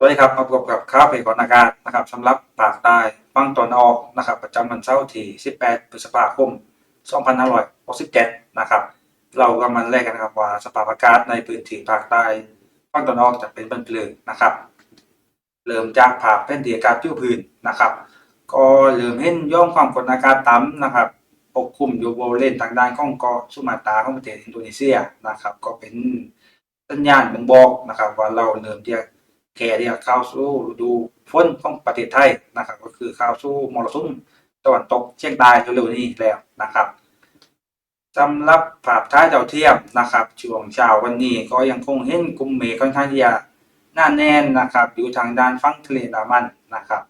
วัสดีครับมาพบกับข้าวเพก่อนอากาศนะครับสำหรับภาคใต้ฝั่งตอนออกนะครับประจำวันเสาร์ที่ 18 พฤษภาคม 2567 นะครับ เราก็มาแรกกันนะครับว่าสภาพอากาศในพื้นที่ภาคใต้ฝั่งตอนออกจะเป็นเป็นเพลิงนะครับ เริ่มจากภาพแผนที่อากาศผิวพื้นนะครับ ก็เริ่มเห็นย่อมความกดอากาศต่ำนะครับปกคลุมอยู่บริเวณทางด้านของเกาะสุมาตราของประเทศอินโดนีเซียนะครับ ก็เป็นสัญญาณบ่งบอกนะครับ ว่าเราเริ่มที่จะ แก่ที่จะเข้าสู่ฤดูฝนของประเทศไทยนะครับ ก็คือเข้าสู่มรสุมตะวันตกเฉียงใต้เร็วๆนี้แล้วนะครับสำหรับภาพท้ายดาวเทียมนะครับ ช่วงเช้าวันนี้ก็ยังคงเห็นกลุ่มเมฆค่อนข้างที่จะหน้าแน่นนะครับ อยู่ทางด้านฝั่งทะเลนดามันนะครับ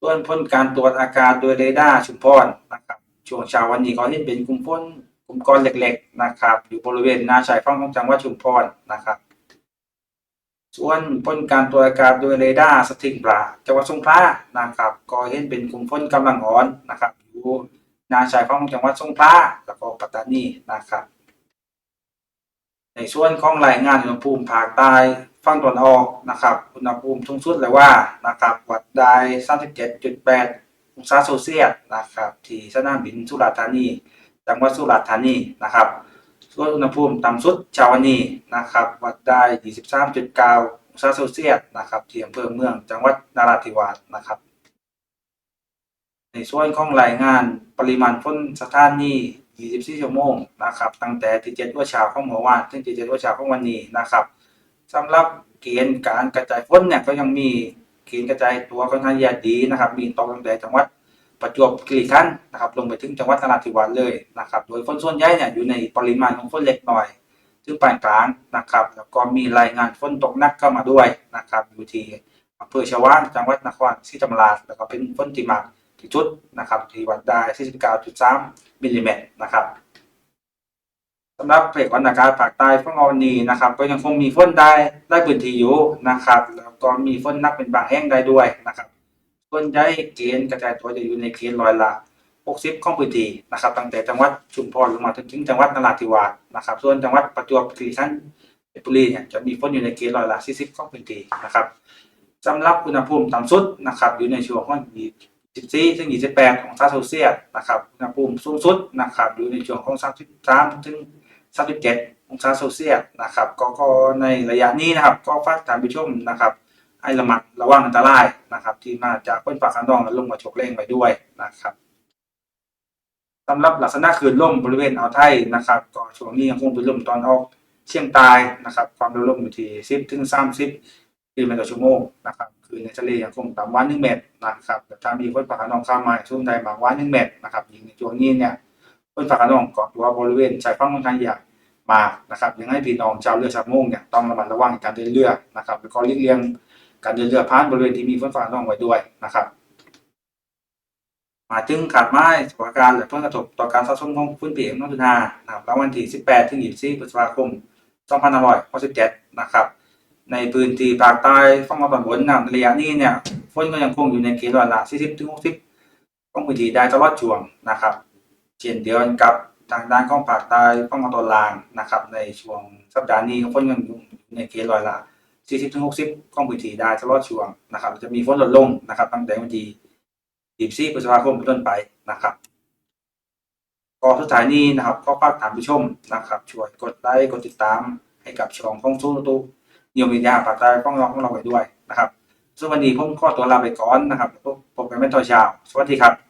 ส่วนผลการตรวจอากาศโดยเรดาร์ชุมพรนะครับช่วงเช้าวันนี้ก็เห็นเป็นกลุ่มฝนกลุ่มก้อนเล็กๆนะครับ อยู่บริเวณหนาชายฝั่งของจังหวัดชุมพรนะครับ ส่วนผลการตรวจอากาศโดยเรดาร์สถิงปลาจังหวัดสงขลานะครับก็เห็นเป็นกลุ่มฝนกำลังอ่อนนะครับอยู่นาชายของจังหวัดสงขลาแล้วก็ปัตตานีนะครับ ในส่วนของรายงานอุณหภูมิภาคใต้ฝั่งตะวันออกนะครับอุณหภูมิสูงสุดเลยว่านะครับวัดได้37.8องศาเซลเซียสนะครับที่สนามบินสุราษฎร์ธานี จังหวัดสุราษฎร์ธานีนะครับ ส่วนอุณหภูมิต่ำสุดเช้าวันนี้นะครับ วัดได้ 23.9 องศาเซลเซียสนะครับที่อำเภอเมืองจังหวัดนราธิวาสนะครับ ในส่วนของรายงานปริมาณฝนสถานี24 ชั่วโมงนะครับตั้งแต่ที่7ว่าเช้าของเมื่อวานถึง7ว่าเช้าของวันนี้นะครับสำหรับเกณฑ์การกระจายฝนเนี่ยก็ยังมีเกณฑ์กระจายตัวค่อนข้างดีนะครับ มีตกตั้งแต่จังหวัด ประจวบคีรีขันธ์นะครับลงไปถึงจังหวัดนราธิวาสเลยนะครับโดยฝนส่วนใหญ่เนี่ยอยู่ในปริมาณของฝนเล็กน้อยถึงปานกลางนะครับแล้วก็มีรายงานฝนตกหนักเข้ามาด้วยนะครับอยู่ที่อำเภอชวางจังหวัดนครศรีธรรมราชแล้วก็เป็นฝนที่มากที่สุดนะครับที่วัดได้49.3มิลลิเมตรนะครับสำหรับเพจวันอากาศภาคใต้ฝั่งออนนีนะครับ ก็ยังคงมีฝนได้ได้พื้นที่อยู่นะครับ แล้วก็มีฝนหนักเป็นบางแห่งได้ด้วยนะครับ ส่วนใหญ่เกณฑ์กระจายตัวจะอยู่ในเกณฑ์ร้อยละ 60 ของพื้นที่นะครับตั้งแต่จังหวัดชุมพรลงมาถึงจังหวัดนราธิวาสนะครับ ส่วนจังหวัดประจวบคีรีขันธ์เพชรบุรีเนี่ยจะมีฝนอยู่ในเกณฑ์ร้อยละ 40 ของพื้นที่นะครับสำหรับอุณหภูมิต่ำสุดนะครับอยู่ในช่วงของ24ถึง28องศาเซลเซียสนะครับอุณหภูมิสูงสุดนะครับอยู่ในช่วงของ 33ถึง37องศาเซลเซียสนะครับก็ก็ในระยะนี้นะครับก็ฝากท่านผู้ชมนะครับ ให้ระมัดระวังอันตรายนะครับ ที่มาจากฝนฟ้าขนองและลงมกระโชกแรงไปด้วยนะครับสำหรับลักษณะคลื่นลมบริเวณอ่าวไทยนะครับก็ช่วงนี้ยังคงเป็นลมตอนออกเชียงใต้นะครับ ความเร็วลมอยู่ที่10ถึง30กิโลเมตรต่อชั่วโมงนะครับคือในทะเลยังคงต่ำกว่า1เมตรนะครับแต่ถ้ามีฝนฟ้าขนองข้ามมาช่วงใดมากกว่า1เมตรนะครับยิงในช่วงนี้เนี่ยฝนฟ้าขนองเกาะตัวบริเวณชายฝั่งค่อนข้างใหญ่มานะครับยังให้พี่น้องชาวเรือชาวประมงเนี่ยต้องระมัดระวังในการเดินเรือนะครับแล้วก็เลี่ยง การเดินเรือผ่านบริเวณที่มีฝนฟ้าขนองไว้ด้วยนะครับมาถึงขาดไม้สถานการณ์และผลกระทบต่อการสะสมของพื้นผิวน้องทุนานะครับระหว่างที่ 18 ถึง 24พฤษภาคม 2567 นะครับ ในพื้นที่ภาคใต้ฝั่งตอนบนนะระยะนี้เนี่ยฝนก็ยังคงอยู่ในเกณฑ์ร้อยละ40 ถึง 60ของพื้นที่ได้ตลอดช่วงนะครับ เช่นเดียวกันกับทางด้านของภาคใต้ฝั่งตอนล่างนะครับ ในช่วงสัปดาห์นี้ฝนยังอยู่ในเกณฑ์ร้อยละ40 ถึง60ของพื้นที่ได้ตลอดช่วงนะครับจะมีฝนลดลงนะครับตั้งแต่วันที่24พฤษภาคมเป็นต้นไปนะครับก็สุดท้ายนี้นะครับก็ฝากท่านผู้ชมนะครับช่วยกดไลค์กดติดตามให้กับช่องของซูตูนิยมวิทยาปากใต้ของเราของเราไว้ด้วยนะครับส่วนวันนี้ผมขอตัวลาไปก่อนนะครับพบกันไม่ต่อเช้าสวัสดีครับ